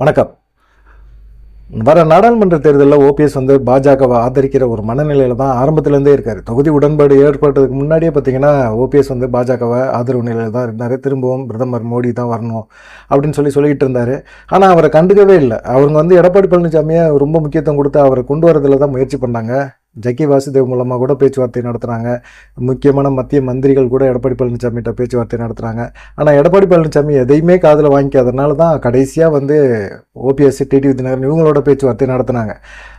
வணக்கம். வர நாடாளுமன்ற தேர்தலில் ஓபிஎஸ் வந்து பாஜகவை ஆதரிக்கிற ஒரு மனநிலையில் தான் ஆரம்பத்துலேருந்தே இருக்கார். தொகுதி உடன்பாடு ஏற்பட்டதுக்கு முன்னாடியே பார்த்தீங்கன்னா ஓபிஎஸ் வந்து பாஜகவை ஆதரவு நிலையில் தான் இருந்தார். திரும்பவும் பிரதமர் மோடி தான் வரணும் அப்படின்னு சொல்லி சொல்லிக்கிட்டு இருந்தார். ஆனால் அவரை கண்டுக்கவே இல்லை. அவங்க வந்து எடப்பாடி பழனிசாமியை ரொம்ப முக்கியத்துவம் கொடுத்து அவரை கொண்டு வரதில் தான் முயற்சி பண்ணாங்க. ஜக்கி வாசுதேவ் மூலமாக கூட பேச்சுவார்த்தை நடத்துகிறாங்க முக்கியமான மத்திய மந்திரிகள் கூட எடப்பாடி பழனிசாமிகிட்ட பேச்சுவார்த்தை நடத்துகிறாங்க ஆனால் எடப்பாடி பழனிசாமி எதையுமே காதில் வாங்கிக்காதனால தான் கடைசியாக வந்து ஓபிஎஸ் டிடி தினகரன் இவங்களோட பேச்சுவார்த்தை நடத்துனாங்க.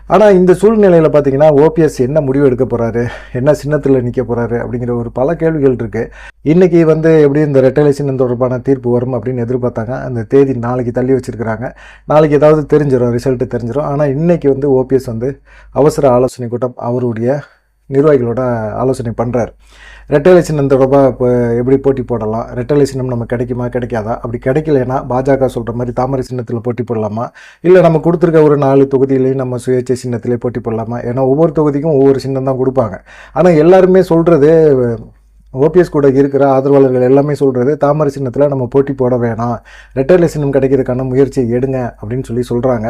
ஆனால் இந்த சூழ்நிலையில் பார்த்தீங்கன்னா ஓபிஎஸ் என்ன முடிவு எடுக்க போகிறாரு என்ன சின்னத்தில் நிற்க போகிறாரு அப்படிங்கிற ஒரு பல கேள்விகள் இருக்குது இன்றைக்கி வந்து எப்படி இந்த ரெட்டலை சின்னம் தொடர்பான தீர்ப்பு வரும் அப்படின்னு எதிர்பார்த்தாங்க. அந்த தேதி நாளைக்கு தள்ளி வச்சுருக்கிறாங்க. நாளைக்கு ஏதாவது தெரிஞ்சிடும் ரிசல்ட்டு தெரிஞ்சிடும் ஆனால் இன்றைக்கி வந்து ஓபிஎஸ் வந்து அவசர ஆலோசனை கூட்டம் அவருடைய நிர்வாகிகளோட ஆலோசனை பண்ணுறாரு ரெட்டலை சின்னம் தொடர்பாக இப்போ எப்படி போட்டி போடலாம்? ரெட்டலை சின்னம் நம்ம கிடைக்குமா கிடைக்காதா? அப்படி கிடைக்கலனா பாஜக சொல்கிற மாதிரி தாமரை சின்னத்தில் போட்டி போடலாமா? இல்லை நம்ம கொடுத்துருக்க ஒரு நாலு தொகுதியிலையும் நம்ம சுயேட்சை சின்னத்திலே போட்டி போடலாமா? ஏன்னா ஒவ்வொரு தொகுதிக்கும் ஒவ்வொரு சின்னம் தான் கொடுப்பாங்க. ஆனால் எல்லாருமே சொல்கிறது ஓபிஎஸ் கூட இருக்கிற ஆதரவாளர்கள் எல்லாமே சொல்கிறது தாமரை சின்னத்தில் நம்ம போட்டி போட வேணாம். ரெட்டலை சின்னம் கிடைக்கிறதுக்கான முயற்சியை எடுங்க அப்படின்னு சொல்லி சொல்கிறாங்க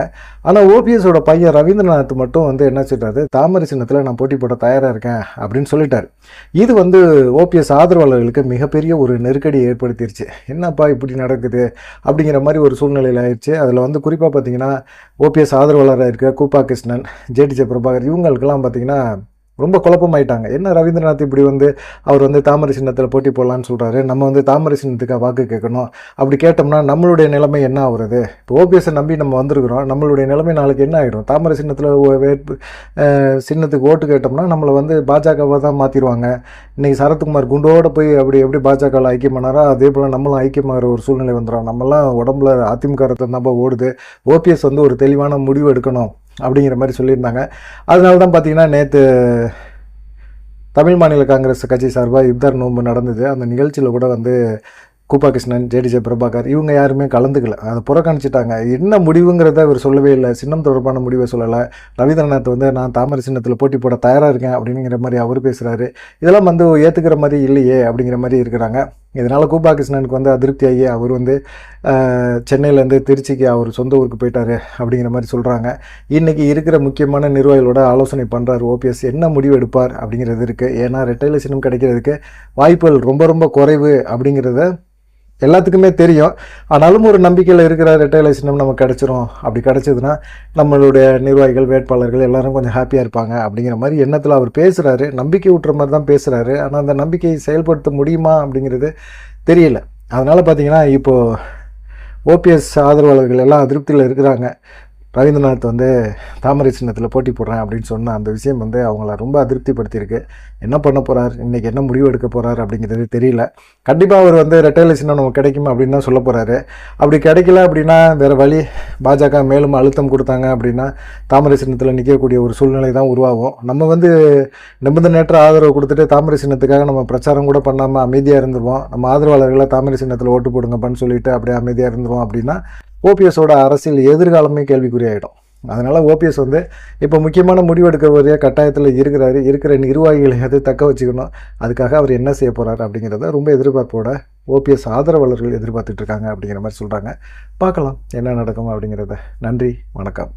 ஆனால் ஓபிஎஸோட பையன் ரவீந்திரநாத் மட்டும் வந்து என்ன சொல்கிறாரு தாமரை சின்னத்தில் நான் போட்டி போட தயாராக இருக்கேன் அப்படின்னு சொல்லிட்டார். இது வந்து ஓபிஎஸ் ஆதரவாளர்களுக்கு மிகப்பெரிய ஒரு நெருக்கடியை ஏற்படுத்திருச்சு. என்னப்பா இப்படி நடக்குது அப்படிங்கிற மாதிரி ஒரு சூழ்நிலையில் ஆயிடுச்சு அதில் வந்து குறிப்பாக பார்த்தீங்கன்னா ஓபிஎஸ் ஆதரவாளராக இருக்க கூப்பா கிருஷ்ணன் ஜேடிஜே பிரபாகர் இவங்களுக்கெல்லாம் பார்த்தீங்கன்னா ரொம்ப குழப்பமாயிட்டாங்க. என்ன ரவீந்திரநாத் இப்படி வந்து அவர் வந்து தாமரை சின்னத்தில் போட்டி போடலான்னு சொல்கிறாரு நம்ம வந்து தாமரை சின்னத்துக்காக வாக்கு கேட்கணும். அப்படி கேட்டோம்னா நம்மளுடைய நிலைமை என்ன ஆகுறது? இப்போ ஓபிஎஸ்ஸை நம்பி நம்ம வந்திருக்கிறோம். நம்மளுடைய நிலைமை நாளைக்கு என்ன ஆகிடும் தாமரை சின்னத்தில் வேட்பு சின்னத்துக்கு ஓட்டு கேட்டோம்னா நம்மளை வந்து பாஜகவை தான் மாற்றிடுவாங்க இன்றைக்கி சரத்குமார் குண்டோடு போய் அப்படி எப்படி பாஜகவில் ஐக்கியம் பண்ணாரோ அதே போல் நம்மளும் ஐக்கியமாகிற ஒரு சூழ்நிலை வந்துடும் நம்மளாம் உடம்புல அதிமுக ரத்தம் தான் ஓடுது. ஓபிஎஸ் வந்து ஒரு தெளிவான முடிவு எடுக்கணும். அப்படிங்கிற மாதிரி சொல்லியிருந்தாங்க. அதனால தான் பார்த்தீங்கன்னா நேற்று தமிழ் மாநில காங்கிரஸ் கட்சி சார்பாக இப்தார் நோன்பு நடந்தது. அந்த நிகழ்ச்சியில் கூட வந்து கூப்பா கிருஷ்ணன் ஜேடிஜே பிரபாகர் இவங்க யாருமே கலந்துக்கல. அதை புறக்கணிச்சிட்டாங்க. என்ன முடிவுங்கிறத அவர் சொல்லவே இல்லை. சின்னம் தொடர்பான முடிவை சொல்லலை. ரவீந்திரநாத் வந்து நான் தாமரை சின்னத்தில் போட்டி போட தயாராக இருக்கேன் அப்படிங்கிற மாதிரி அவர் பேசுகிறாரு இதெல்லாம் வந்து ஏற்றுக்கிற மாதிரி இல்லையே அப்படிங்கிற மாதிரி இருக்கிறாங்க. இதனால் கூப்பா கிருஷ்ணனுக்கு வந்து அதிருப்தியாகி அவர் வந்து சென்னையிலேருந்து திருச்சிக்கு அவர் சொந்த ஊருக்கு போயிட்டாரு அப்படிங்கிற மாதிரி சொல்கிறாங்க இன்றைக்கி இருக்கிற முக்கியமான நிர்வாகிகளோட ஆலோசனை பண்ணுறாரு ஓபிஎஸ். என்ன முடிவு எடுப்பார் அப்படிங்கிறது இருக்குது ஏன்னா ரெட்டைலேஷனும் கிடைக்கிறதுக்கு வாய்ப்புகள் ரொம்ப ரொம்ப குறைவு அப்படிங்கிறத எல்லாத்துக்குமே தெரியும். ஆனாலும் ஒரு நம்பிக்கையில் இருக்கிற ரெட்டைலை சின்னம் நமக்கு கிடச்சிரும். அப்படி கிடச்சதுன்னா நம்மளுடைய நிர்வாகிகள் வேட்பாளர்கள் எல்லாரும் கொஞ்சம் ஹாப்பியாக இருப்பாங்க. அப்படிங்கிற மாதிரி எண்ணத்தில் அவர் பேசுகிறாரு நம்பிக்கை ஊட்டுற மாதிரி தான் பேசுகிறாரு ஆனால் அந்த நம்பிக்கையை செயல்படுத்த முடியுமா அப்படிங்கிறது தெரியல. அதனால் பார்த்தீங்கன்னா இப்போது ஓபிஎஸ் ஆதரவாளர்கள் எல்லாம் அதிருப்தியில் இருக்கிறாங்க. ரவீந்திரநாத் வந்து தாமரை சின்னத்தில் போட்டி போடுறேன் அப்படின்னு சொன்ன அந்த விஷயம் வந்து அவங்கள ரொம்ப அதிருப்திப்படுத்தியிருக்கு. என்ன பண்ண போகிறார் இன்றைக்கி என்ன முடிவு எடுக்க போகிறார் அப்படிங்கிறது தெரியல. கண்டிப்பாக அவர் வந்து ரெட்டைலேஷன் சின்னம் நமக்கு கிடைக்கும் அப்படின்னு தான் சொல்ல போகிறாரு அப்படி கிடைக்கல அப்படின்னா வேறு வழி பாஜக மேலும் அழுத்தம் கொடுத்தாங்க அப்படின்னா தாமரை சின்னத்தில் நிற்கக்கூடிய ஒரு சூழ்நிலை தான் உருவாகும். நம்ம வந்து நிபந்தனையற்ற ஆதரவு கொடுத்துட்டு தாமரை சின்னத்துக்காக நம்ம பிரச்சாரம் கூட பண்ணாமல் அமைதியாக இருந்துருவோம். நம்ம ஆதரவாளர்களை தாமரை சின்னத்தில் ஓட்டு போடுங்கப்பான்னு சொல்லிட்டு அப்படியே அமைதியாக இருந்துருவோம் அப்படின்னா ஓபிஎஸோட அரசியல் எதிர்காலமே கேள்விக்குறியாயிடும். அதனால் ஓபிஎஸ் வந்து இப்போ முக்கியமான முடிவு எடுக்க கட்டாயத்தில் இருக்கிறாரு. இருக்கிற நிர்வாகிகளை அது தக்க வச்சுக்கணும். அதுக்காக அவர் என்ன செய்ய போகிறார் அப்படிங்கிறத ரொம்ப எதிர்பார்ப்போட ஓபிஎஸ் ஆதரவாளர்கள் எதிர்பார்த்துட்ருக்காங்க அப்படிங்கிற மாதிரி சொல்கிறாங்க பார்க்கலாம் என்ன நடக்கும் அப்படிங்கிறத. நன்றி வணக்கம்.